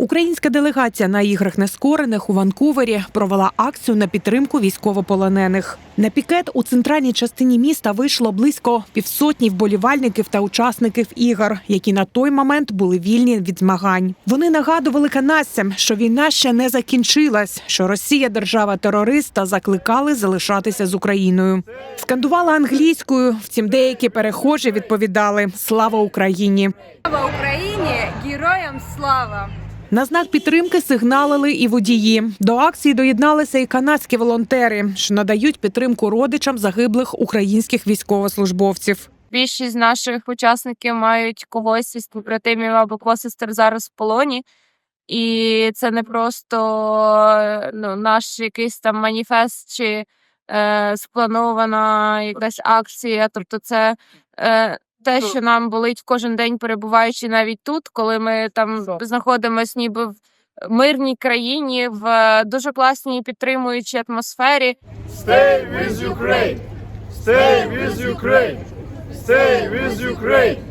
Українська делегація на іграх нескорених у Ванкувері провела акцію на підтримку військовополонених. На пікет у центральній частині міста вийшло близько півсотні вболівальників та учасників ігор, які на той момент були вільні від змагань. Вони нагадували канадцям, що війна ще не закінчилась, що Росія держава терорист та закликали залишатися з Україною. Скандували англійською. Втім, деякі перехожі відповідали Слава Україні. Слава Україні! Героям слава! На знак підтримки сигналили і водії. До акції доєдналися і канадські волонтери, що надають підтримку родичам загиблих українських військовослужбовців. Більшість наших учасників мають когось із побратимів або посестер зараз в полоні. І це не просто ну, наш якийсь там маніфест чи е, спланована якась акція. Тобто, це е, те, що нам болить кожен день, перебуваючи навіть тут, коли ми там знаходимося ніби в мирній країні, в е, дуже класній підтримуючій атмосфері. Stay with Ukraine! Stay with Ukraine! Stay with Ukraine!